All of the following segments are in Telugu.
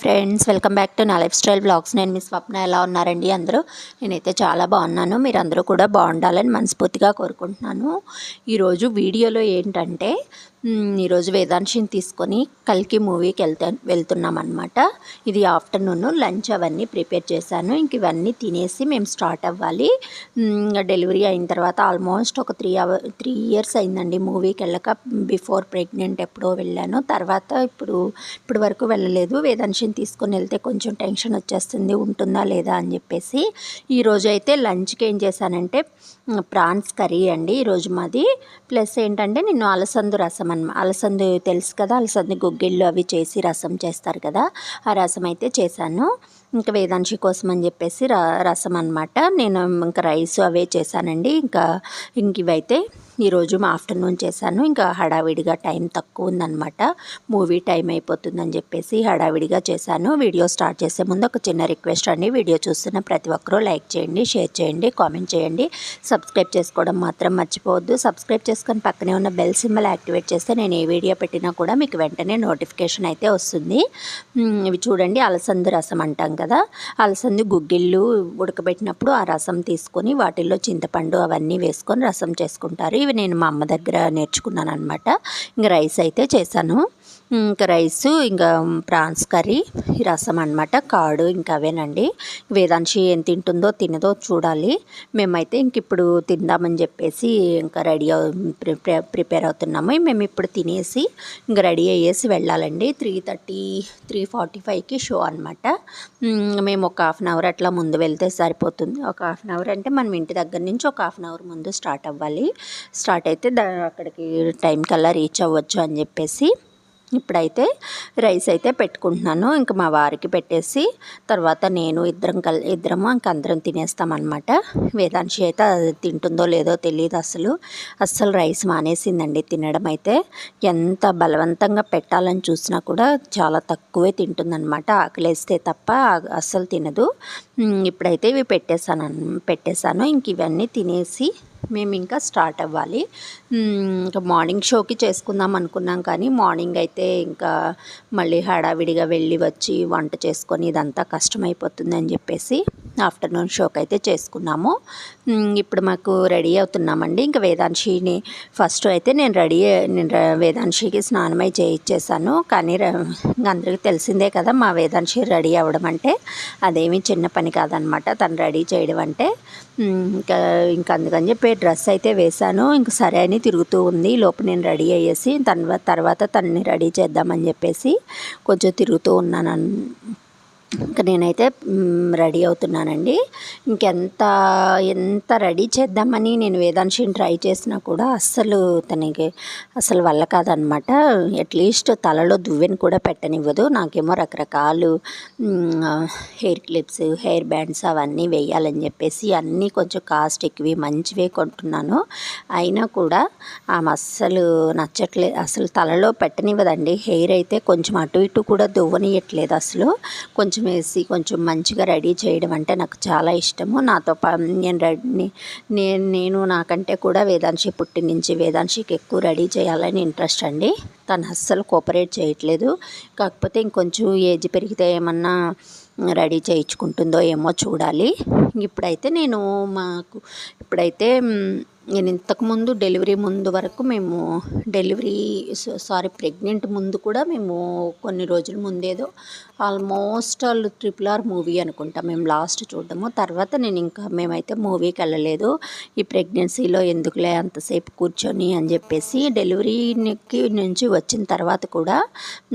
ఫ్రెండ్స్ వెల్కమ్ బ్యాక్ టు నా లైఫ్ స్టైల్ బ్లాగ్స్ నేను మీ స్వప్న ఎలా ఉన్నారండి అందరూ? నేనైతే చాలా బాగున్నాను. మీరందరూ కూడా బాగుండాలని మనస్ఫూర్తిగా కోరుకుంటున్నాను. ఈరోజు వీడియోలో ఏంటంటే ఈరోజు వేదాంశిని తీసుకొని కల్కి మూవీకి వెళ్తా వెళ్తున్నాం అనమాట ఇది ఆఫ్టర్నూన్ లంచ్ అవన్నీ ప్రిపేర్ చేశాను. ఇంక ఇవన్నీ తినేసి మేము స్టార్ట్ అవ్వాలి. డెలివరీ అయిన తర్వాత ఆల్మోస్ట్ ఒక త్రీ అవర్ త్రీ ఇయర్స్ అయిందండి మూవీకి వెళ్ళక. బిఫోర్ ప్రెగ్నెంట్ ఎప్పుడో వెళ్ళాను. తర్వాత ఇప్పుడు ఇప్పుడు వరకు వెళ్ళలేదు. వేదాంశిని తీసుకొని వెళ్తే కొంచెం టెన్షన్ వచ్చేస్తుంది. ఉంటుందా లేదా అని చెప్పేసి. ఈరోజు అయితే లంచ్కి ఏం చేశానంటే ప్రాన్స్ కర్రీ అండి ఈరోజు మాది. ప్లస్ ఏంటంటే నేను అలసందు రసం అన్న అలసందు తెలుసు కదా అలసందు గుగ్గిళ్ళు అవి చేసి రసం చేస్తారు కదా ఆ రసం అయితే చేశాను. ఇంకా వేదాంశి కోసం అని చెప్పేసి రసం అనమాట. నేను ఇంకా రైస్ అవే చేశానండి. ఇంకా ఇంక ఇవైతే ఈరోజు మా ఆఫ్టర్నూన్ చేశాను. ఇంకా హడావిడిగా టైం తక్కువ ఉందన్నమాట. మూవీ టైం అయిపోతుందని చెప్పేసి హడావిడిగా చేశాను. వీడియో స్టార్ట్ చేసే ముందు ఒక చిన్న రిక్వెస్ట్ అండి. వీడియో చూస్తున్న ప్రతి ఒక్కరూ లైక్ చేయండి షేర్ చేయండి కామెంట్ చేయండి. సబ్స్క్రైబ్ చేసుకోవడం మాత్రం మర్చిపోవద్దు. సబ్స్క్రైబ్ చేసుకొని పక్కనే ఉన్న బెల్ సింబల్ యాక్టివేట్ చేస్తే నేను ఏ వీడియో పెట్టినా కూడా మీకు వెంటనే నోటిఫికేషన్ అయితే వస్తుంది. ఇవి చూడండి. అలసంది రసం అంటాం కదా. అలసంది గుగ్గిళ్ళు ఉడకబెట్టినప్పుడు ఆ రసం తీసుకొని వాటిల్లో చింతపండు అవన్నీ వేసుకొని రసం చేసుకుంటారు. ఇవి నేను మా అమ్మ దగ్గర నేర్చుకున్నాను అనమాట ఇంకా రైస్ అయితే చేశాను. ఇంకా రైస్ ఇంకా ప్రాన్స్ కర్రీ ఈ రసం అనమాట కాడు ఇంకా అవేనండి. వేదాంశి ఏం తింటుందో తినదో చూడాలి. మేమైతే ఇంక ఇప్పుడు తిందామని చెప్పేసి ఇంకా రెడీ ప్రిపేర్ ప్రిపేర్ అవుతున్నాము. మేము ఇప్పుడు తినేసి ఇంకా రెడీ అయ్యేసి వెళ్ళాలండి. త్రీ థర్టీ త్రీ ఫార్టీ ఫైవ్కి షో అనమాట మేము ఒక హాఫ్ అన్ అవర్ అట్లా ముందు వెళ్తే సరిపోతుంది. ఒక హాఫ్ అన్ అవర్ అంటే మనం ఇంటి దగ్గర నుంచి ఒక హాఫ్ అన్ అవర్ ముందు స్టార్ట్ అవ్వాలి. స్టార్ట్ అయితే అక్కడికి టైం కల్లా రీచ్ అవ్వచ్చు అని చెప్పేసి ఇప్పుడైతే రైస్ అయితే పెట్టుకుంటున్నాను. ఇంకా మా వారికి పెట్టేసి తర్వాత నేను ఇద్దరం కల్ ఇద్దరము ఇంక అందరం తినేస్తామన్నమాట. వేదాంశి అయితే అది తింటుందో లేదో తెలియదు అసలు. అస్సలు రైస్ మానేసిందండి తినడం అయితే. ఎంత బలవంతంగా పెట్టాలని చూసినా కూడా చాలా తక్కువే తింటుందన్నమాట. ఆకలేస్తే తప్ప అస్సలు తినదు. ఇప్పుడైతే ఇవి పెట్టేశాను పెట్టేశాను. ఇంక ఇవన్నీ తినేసి మేము ఇంకా స్టార్ట్ అవ్వాలి. ఇంకా మార్నింగ్ షోకి చేసుకుందాం అనుకున్నాం కానీ మార్నింగ్ అయితే ఇంకా మళ్ళీ హడావిడిగా వెళ్ళి వచ్చి వంట చేసుకొని ఇదంతా కష్టమైపోతుందని అని చెప్పేసి ఆఫ్టర్నూన్ షోకి అయితే చేసుకున్నాము ఇప్పుడు మాకు రెడీ అవుతున్నామండి. ఇంకా వేదాంశిని ఫస్ట్ అయితే నేను రెడీ నేను వేదాంశికి స్నానమై చేయించేసాను కానీ అందరికీ తెలిసిందే కదా మా వేదాంశి రెడీ అవ్వడం అంటే అదేమీ చిన్న పని కాదనమాట. తను రెడీ చేయడం అంటే ఇంకా ఇంకా అందుకని చెప్పి డ్రెస్ అయితే వేశాను. ఇంకా సరే అని తిరుగుతూ ఉంది. లోపు నేను రెడీ అయ్యేసి తన తర్వాత తనని రెడీ చేద్దామని చెప్పేసి కొంచెం తిరుగుతూ ఉన్నాను ఇంకా నేనైతే రెడీ అవుతున్నానండి. ఇంకెంత ఎంత రెడీ చేద్దామని నేను వేదాంశిని ట్రై చేసినా కూడా అస్సలు తనకి అసలు వల్ల కాదనమాట. అట్లీస్ట్ తలలో దువ్వెని కూడా పెట్టనివ్వదు. నాకేమో రకరకాలు హెయిర్ క్లిప్స్ హెయిర్ బ్యాండ్స్ అవన్నీ వేయాలని చెప్పేసి అన్నీ కొంచెం కాస్ట్ ఎక్కువ మంచివే కొంటున్నాను. అయినా కూడా ఆమె అస్సలు నచ్చట్లేదు అసలు తలలో పెట్టనివ్వదండి. హెయిర్ అయితే కొంచెం అటు ఇటు కూడా దువ్వనియట్లేదు అసలు కొంచెం వేసి కొంచెం మంచిగా రెడీ చేయడం అంటే నాకు చాలా ఇష్టము. నాతో పా నేను రెడీ నేను నేను నాకంటే కూడా వేదాంశి పుట్టి నుంచి వేదాంశికి ఎక్కువ రెడీ చేయాలని ఇంట్రెస్ట్ అండి. తను అస్సలు కోఆపరేట్ చేయట్లేదు. కాకపోతే ఇంకొంచెం ఏజ్ పెరిగితే ఏమన్నా రెడీ చేయించుకుంటుందో ఏమో చూడాలి. ఇప్పుడైతే నేను మాకు ఇప్పుడైతే నేను ఇంతకుముందు డెలివరీ ముందు వరకు మేము డెలివరీ సారీ ప్రెగ్నెంట్ ముందు కూడా మేము కొన్ని రోజుల ముందేదో almost all triple R movie అనుకుంటా మేము లాస్ట్ చూడడము. తర్వాత నేను ఇంకా మేమైతే మూవీకి వెళ్ళలేదు. ఈ ప్రెగ్నెన్సీలో ఎందుకులే అంతసేపు కూర్చొని అని చెప్పేసి డెలివరీకి నుంచి వచ్చిన తర్వాత కూడా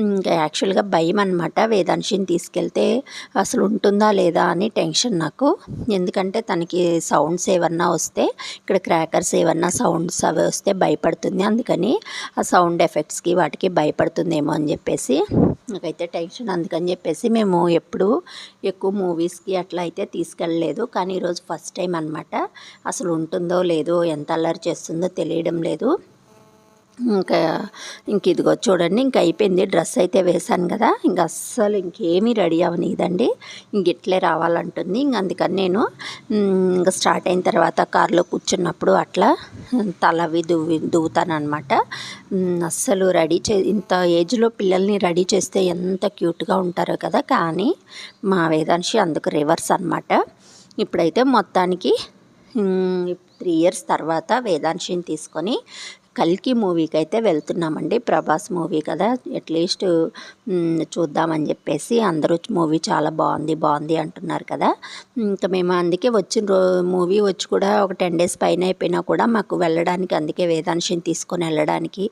ఇంకా యాక్చువల్గా భయం అనమాట వేదాంశిని తీసుకెళ్తే అసలు ఉంటుందా లేదా అని టెన్షన్ నాకు. ఎందుకంటే తనకి సౌండ్స్ ఏమన్నా వస్తే ఇక్కడ క్రాకర్స్ ఏమన్నా సౌండ్స్ అవి వస్తే భయపడుతుంది. అందుకని ఆ సౌండ్ ఎఫెక్ట్స్కి వాటికి భయపడుతుందేమో అని చెప్పేసి నాకైతే టెన్షన్ అందుకని చెప్పేసి మేము ఎప్పుడు ఎక్కువ మూవీస్కి అట్లా అయితే తీసుకెళ్ళలేదు. కానీ ఈరోజు ఫస్ట్ టైం అనమాట అసలు ఉంటుందో లేదో ఎంత అల్లరి చేస్తుందో తెలియడం లేదు. ఇంకా ఇంక ఇదిగో చూడండి ఇంక అయిపోయింది. డ్రెస్ అయితే వేశాను కదా ఇంక అస్సలు ఇంకేమీ రెడీ అవనిదండి ఇంక ఇట్లే రావాలంటుంది. ఇంక అందుకని నేను ఇంక స్టార్ట్ అయిన తర్వాత కారులో కూర్చున్నప్పుడు అట్లా తలవి దువ్వి దువ్వుతానమాట అస్సలు రెడీ చే ఇంత ఏజ్లో పిల్లల్ని రెడీ చేస్తే ఎంత క్యూట్గా ఉంటారో కదా కానీ మా వేదాంశి అందుకు రివర్స్ అనమాట ఇప్పుడైతే మొత్తానికి త్రీ ఇయర్స్ తర్వాత వేదాంశిని తీసుకొని కల్కి మూవీకి అయితే వెళ్తున్నామండి. ప్రభాస్ మూవీ కదా. అట్లీస్ట్ చూద్దామని చెప్పేసి అందరూ మూవీ చాలా బాగుంది బాగుంది అంటున్నారు కదా. ఇంకా మేము అందుకే వచ్చిన రో మూవీ వచ్చి కూడా ఒక టెన్ డేస్ పైన అయిపోయినా కూడా మాకు వెళ్ళడానికి అందుకే వేదాంశం తీసుకొని వెళ్ళడానికి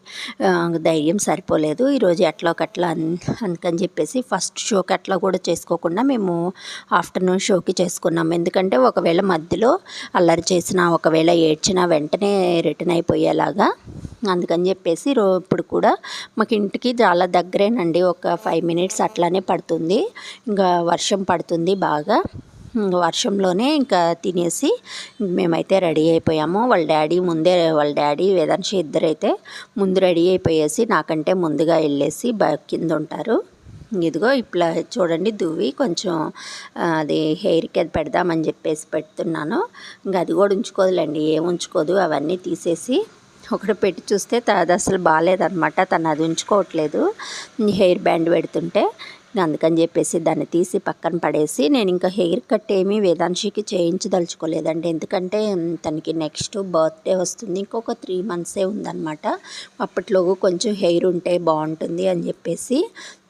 ధైర్యం సరిపోలేదు. ఈరోజు ఎట్లా ఒకట్లా అందుకని చెప్పేసి ఫస్ట్ షోకి అట్లా కూడా చేసుకోకుండా మేము ఆఫ్టర్నూన్ షోకి చేసుకున్నాం. ఎందుకంటే ఒకవేళ మధ్యలో అల్లరి చేసినా ఒకవేళ ఏడ్చినా వెంటనే రిటర్న్ అయిపోయేలాగా అందుకని చెప్పేసి రో ఇప్పుడు కూడా మాకు ఇంటికి చాలా దగ్గరేనండి. ఒక ఫైవ్ మినిట్స్ అట్లానే పడుతుంది. ఇంకా వర్షం పడుతుంది బాగా. వర్షంలోనే ఇంకా తినేసి మేమైతే రెడీ అయిపోయాము. వాళ్ళ డాడీ ముందే వాళ్ళ డాడీ వేదాంశ ఇద్దరైతే ముందు రెడీ అయిపోయేసి నాకంటే ముందుగా వెళ్ళేసి కింద ఉంటారు. ఇదిగో ఇట్లా చూడండి దువ్వి కొంచెం అది హెయిర్కి అది పెడదామని చెప్పేసి పెడుతున్నాను. ఇంకా అది కూడా ఉంచుకోదులేండి. ఏం ఉంచుకోదు అవన్నీ తీసేసి ఒకటి పెట్టి చూస్తే అది అసలు బాగాలేదనమాట తను అది ఉంచుకోవట్లేదు. హెయిర్ బ్యాండ్ పెడుతుంటే. అందుకని చెప్పేసి దాన్ని తీసి పక్కన పడేసి నేను ఇంకా హెయిర్ కట్ ఏమీ వేదాంశికి చేయించదలుచుకోలేదండి. ఎందుకంటే తనకి నెక్స్ట్ బర్త్డే వస్తుంది. ఇంకొక త్రీ మంత్సే ఉందన్నమాట. అప్పట్లోకి కొంచెం హెయిర్ ఉంటే బాగుంటుంది అని చెప్పేసి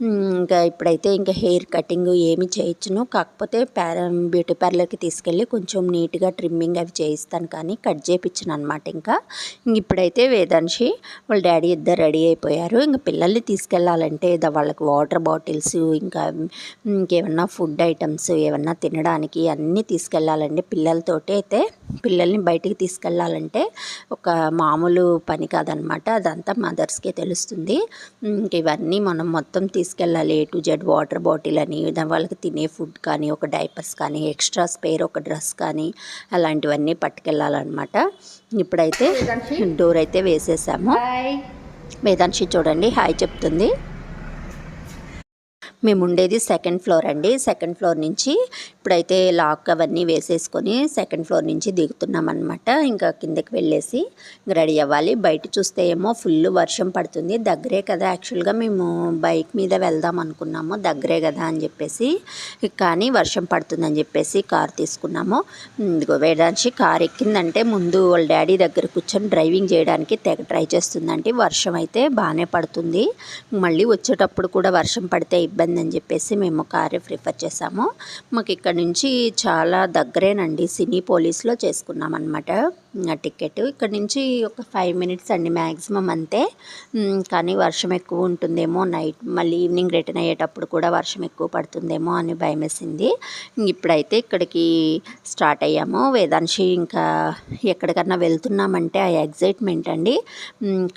ఇంకా ఇప్పుడైతే ఇంకా హెయిర్ కటింగ్ ఏమి చేయించను. కాకపోతే ప్యార బ్యూటీ పార్లర్కి తీసుకెళ్ళి కొంచెం నీట్గా ట్రిమ్మింగ్ అవి చేయిస్తాను కానీ కట్ చేయించను అనమాట ఇంకా. ఇప్పుడైతే వేదాంశి వాళ్ళ డాడీ ఇద్దరు రెడీ అయిపోయారు. ఇంకా పిల్లల్ని తీసుకెళ్ళాలంటే వాళ్ళకి వాటర్ బాటిల్స్ ఇంకా ఇంకేమన్నా ఫుడ్ ఐటమ్స్ ఏమన్నా తినడానికి అన్నీ తీసుకెళ్ళాలండి. పిల్లలతోటి అయితే పిల్లల్ని బయటికి తీసుకెళ్ళాలంటే ఒక మామూలు పని కాదనమాట. అదంతా మదర్స్కే తెలుస్తుంది. ఇంక ఇవన్నీ మనం మొత్తం తీసుకెళ్ళాలి. A to Z water bottle అని వాళ్ళకి తినే ఫుడ్ కానీ ఒక డైపర్స్ కానీ ఎక్స్ట్రా స్పేర్ ఒక డ్రెస్ కానీ అలాంటివన్నీ పట్టుకెళ్ళాలన్నమాట ఇప్పుడైతే డోర్ అయితే వేసేసాము. వేదాంశి చూడండి హాయ్ చెప్తుంది. మేము ఉండేది సెకండ్ ఫ్లోర్ అండి. సెకండ్ ఫ్లోర్ నుంచి ఇప్పుడైతే లాక్ అవన్నీ వేసేసుకొని సెకండ్ ఫ్లోర్ నుంచి దిగుతున్నాం అనమాట ఇంకా కిందకి వెళ్ళేసి రెడీ అవ్వాలి. బయట చూస్తే ఏమో ఫుల్ వర్షం పడుతుంది. దగ్గరే కదా యాక్చువల్గా మేము బైక్ మీద వెళ్దాం అనుకున్నాము. దగ్గరే కదా అని చెప్పేసి కానీ వర్షం పడుతుందని చెప్పేసి కార్ తీసుకున్నాము. ఇదిగో వేయడానికి కార్ ఎక్కిందంటే ముందు వాళ్ళ డాడీ దగ్గర కూర్చొని డ్రైవింగ్ చేయడానికి తెగ ట్రై చేస్తుందంటే వర్షం అయితే బాగానే పడుతుంది. మళ్ళీ వచ్చేటప్పుడు కూడా వర్షం పడితే ఇబ్బంది ఉంటుందని చెప్పేసి మేము కారే ప్రిఫర్ చేసాము. మాకు ఇక్కడ నుంచి చాలా దగ్గరేనండి సినీ పోలీస్లో చేసుకున్నాం అనమాట టికెట్. ఇక్కడ నుంచి ఒక ఫైవ్ మినిట్స్ అండి మ్యాక్సిమం అంతే. కానీ వర్షం ఎక్కువ ఉంటుందేమో నైట్. మళ్ళీ ఈవినింగ్ రిటర్న్ అయ్యేటప్పుడు కూడా వర్షం ఎక్కువ పడుతుందేమో అని భయమేసింది. ఇప్పుడైతే ఇక్కడికి స్టార్ట్ అయ్యాము. వేదాంశి ఇంకా ఎక్కడికన్నా వెళ్తున్నామంటే ఆ ఎగ్జైట్మెంట్ అండి.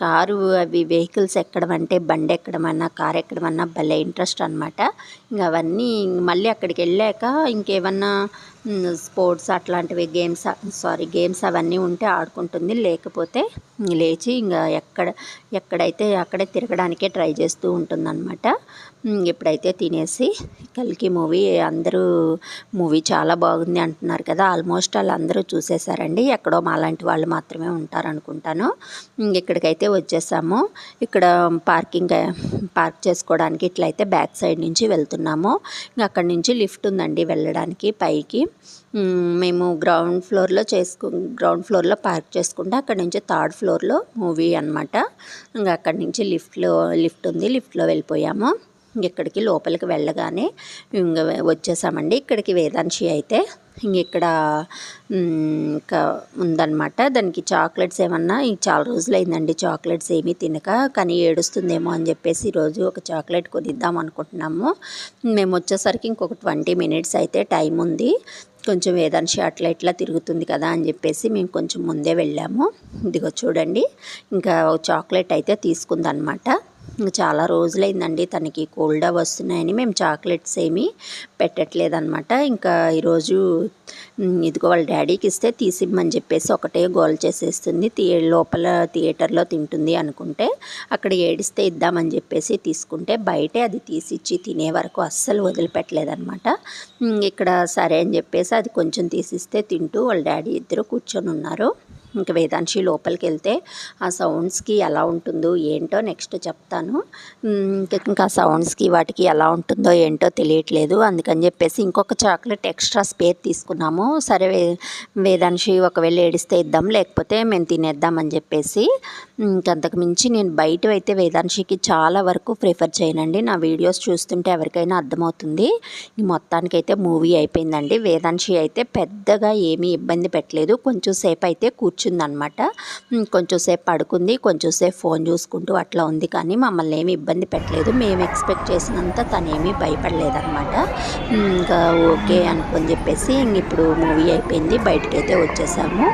కారు అవి వెహికల్స్ ఎక్కడమంటే బండి ఎక్కడమన్నా కారు ఎక్కడమన్నా భలే ఇంట్రెస్ట్ అనమాట ఇంకా అవన్నీ మళ్ళీ అక్కడికి వెళ్ళాక ఇంకేమన్నా స్పోర్ట్స్ అట్లాంటివి గేమ్స్ సారీ గేమ్స్ అవన్నీ ఉంటే ఆడుకుంటుంది. లేకపోతే లేచి ఇంకా ఎక్కడ ఎక్కడైతే అక్కడే తిరగడానికే ట్రై చేస్తూ ఉంటుందన్నమాట. ఇప్పుడైతే తినేసి కలికి మూవీ అందరూ మూవీ చాలా బాగుంది అంటున్నారు కదా ఆల్మోస్ట్ వాళ్ళందరూ చూసేశారండి ఎక్కడో మాలాంటి వాళ్ళు మాత్రమే ఉంటారు అనుకుంటాను ఇక్కడికైతే వచ్చేసాము. ఇక్కడ పార్కింగ్ పార్క్ చేసుకోవడానికి ఇట్లయితే బ్యాక్ సైడ్ నుంచి వెళ్తున్నాము. ఇంకా అక్కడి నుంచి లిఫ్ట్ ఉందండి వెళ్ళడానికి పైకి. మేము గ్రౌండ్ ఫ్లోర్లో చేసుకు గ్రౌండ్ ఫ్లోర్లో పార్క్ చేసుకుంటే అక్కడ నుంచి థర్డ్ ఫ్లోర్లో మూవీ అనమాట ఇంకా అక్కడి నుంచి లిఫ్ట్లో లిఫ్ట్ ఉంది లిఫ్ట్లో వెళ్ళిపోయాము. ఇక్కడికి లోపలికి వెళ్ళగానే ఇంక వచ్చేసామండి. ఇక్కడికి వేదాంశి అయితే ఇక్కడ ఇంకా ఉందన్నమాట. దానికి చాక్లెట్స్ ఏమన్నా చాలా రోజులు అయిందండి చాక్లెట్స్ ఏమీ తినక కానీ ఏడుస్తుందేమో అని చెప్పేసి ఈరోజు ఒక చాక్లెట్ కొనిద్దాం అనుకుంటున్నాము. మేము వచ్చేసరికి ఇంకొక ట్వంటీ మినిట్స్ అయితే టైం ఉంది. కొంచెం వేదాంశి అట్లా ఇట్లా తిరుగుతుంది కదా అని చెప్పేసి మేము కొంచెం ముందే వెళ్ళాము. ఇదిగో చూడండి ఇంకా చాక్లెట్ అయితే తీసుకుందనమాట చాలా రోజులైందండి తనకి కోల్డ్ వస్తున్నాయని. మేము చాక్లెట్స్ ఏమీ పెట్టట్లేదనమాట ఇంకా ఈరోజు ఇదిగో వాళ్ళ డాడీకి ఇస్తే తీసిమ్మని చెప్పేసి ఒకటే గోల్ చేసేస్తుంది. థియే లోపల థియేటర్లో తింటుంది అనుకుంటే అక్కడ ఏడిస్తే ఇద్దామని చెప్పేసి తీసుకుంటే బయటే అది తీసిచ్చి తినే వరకు అస్సలు వదిలిపెట్టలేదనమాట ఇక్కడ సరే అని చెప్పేసి అది కొంచెం తీసిస్తే తింటూ వాళ్ళ డాడీ ఇద్దరు కూర్చొని ఉన్నారు. ఇంక వేదాంశి లోపలికి వెళ్తే ఆ సౌండ్స్కి ఎలా ఉంటుందో ఏంటో నెక్స్ట్ చెప్తాను. ఇంకా ఇంకా సౌండ్స్కి వాటికి ఎలా ఉంటుందో ఏంటో తెలియట్లేదు. అందుకని చెప్పేసి ఇంకొక చాక్లెట్ ఎక్స్ట్రా స్పేర్ తీసుకున్నాము. సరే వే వేదాంశి ఒకవేళ ఏడిస్తే ఇద్దాం లేకపోతే మేము తినేద్దామని చెప్పేసి. ఇంకంతకు మించి నేను బయట అయితే వేదాంశికి చాలా వరకు ప్రిఫర్ చేయనండి. నా వీడియోస్ చూస్తుంటే ఎవరికైనా అర్థమవుతుంది. మొత్తానికి మొత్తానికైతే మూవీ అయిపోయిందండి. వేదాంశి అయితే పెద్దగా ఏమీ ఇబ్బంది పెట్టలేదు. కొంచెం సేపు అయితే కూర్చుందనమాట వచ్చిందనమాట కొంచెం సేపు పడుకుంది కొంచెం సేపు ఫోన్ చూసుకుంటూ అట్లా ఉంది. కానీ మమ్మల్ని ఏమి ఇబ్బంది పెట్టలేదు. మేము ఎక్స్పెక్ట్ చేసినంత తనేమీ భయపడలేదన్నమాట ఇంకా ఓకే అనుకొని చెప్పేసి ఇంక ఇప్పుడు మూవీ అయిపోయింది. బయటకైతే వచ్చేసాము.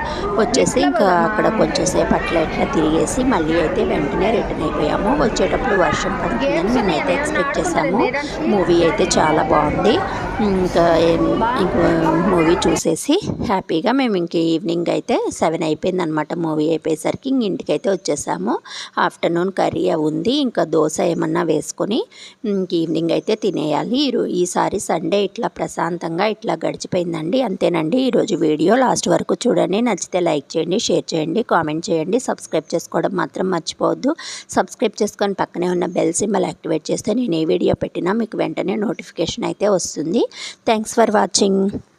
వచ్చేసి ఇంకా అక్కడ కొంచెం సేపు అట్లా ఇట్లా తిరిగేసి మళ్ళీ అయితే వెంటనే రిటర్న్ అయిపోయాము. వచ్చేటప్పుడు వర్షం పడుతుందని మేమైతే ఎక్స్పెక్ట్ చేసాము. మూవీ అయితే చాలా బాగుంది. ఇంకా మూవీ చూసేసి హ్యాపీగా మేము ఇంక ఈవినింగ్ అయితే సెవెన్ అయిపోయింది అనమాట మూవీ అయిపోయేసరికి ఇంక ఇంటికి అయితే వచ్చేసాము. ఆఫ్టర్నూన్ కర్రీ ఉంది ఇంకా దోశ ఏమన్నా వేసుకొని ఈవినింగ్ అయితే తినేయాలి. ఈసారి సండే ఇట్లా ప్రశాంతంగా ఇట్లా గడిచిపోయిందండి. అంతేనండి ఈరోజు వీడియో లాస్ట్ వరకు చూడండి. నచ్చితే లైక్ చేయండి షేర్ చేయండి కామెంట్ చేయండి. సబ్స్క్రైబ్ చేసుకోవడం మాత్రం మర్చిపోవద్దు. సబ్స్క్రైబ్ చేసుకొని పక్కనే ఉన్న బెల్ సింబల్ యాక్టివేట్ చేస్తే నేను ఏ వీడియో పెట్టినా మీకు వెంటనే నోటిఫికేషన్ అయితే వస్తుంది. Thanks for watching.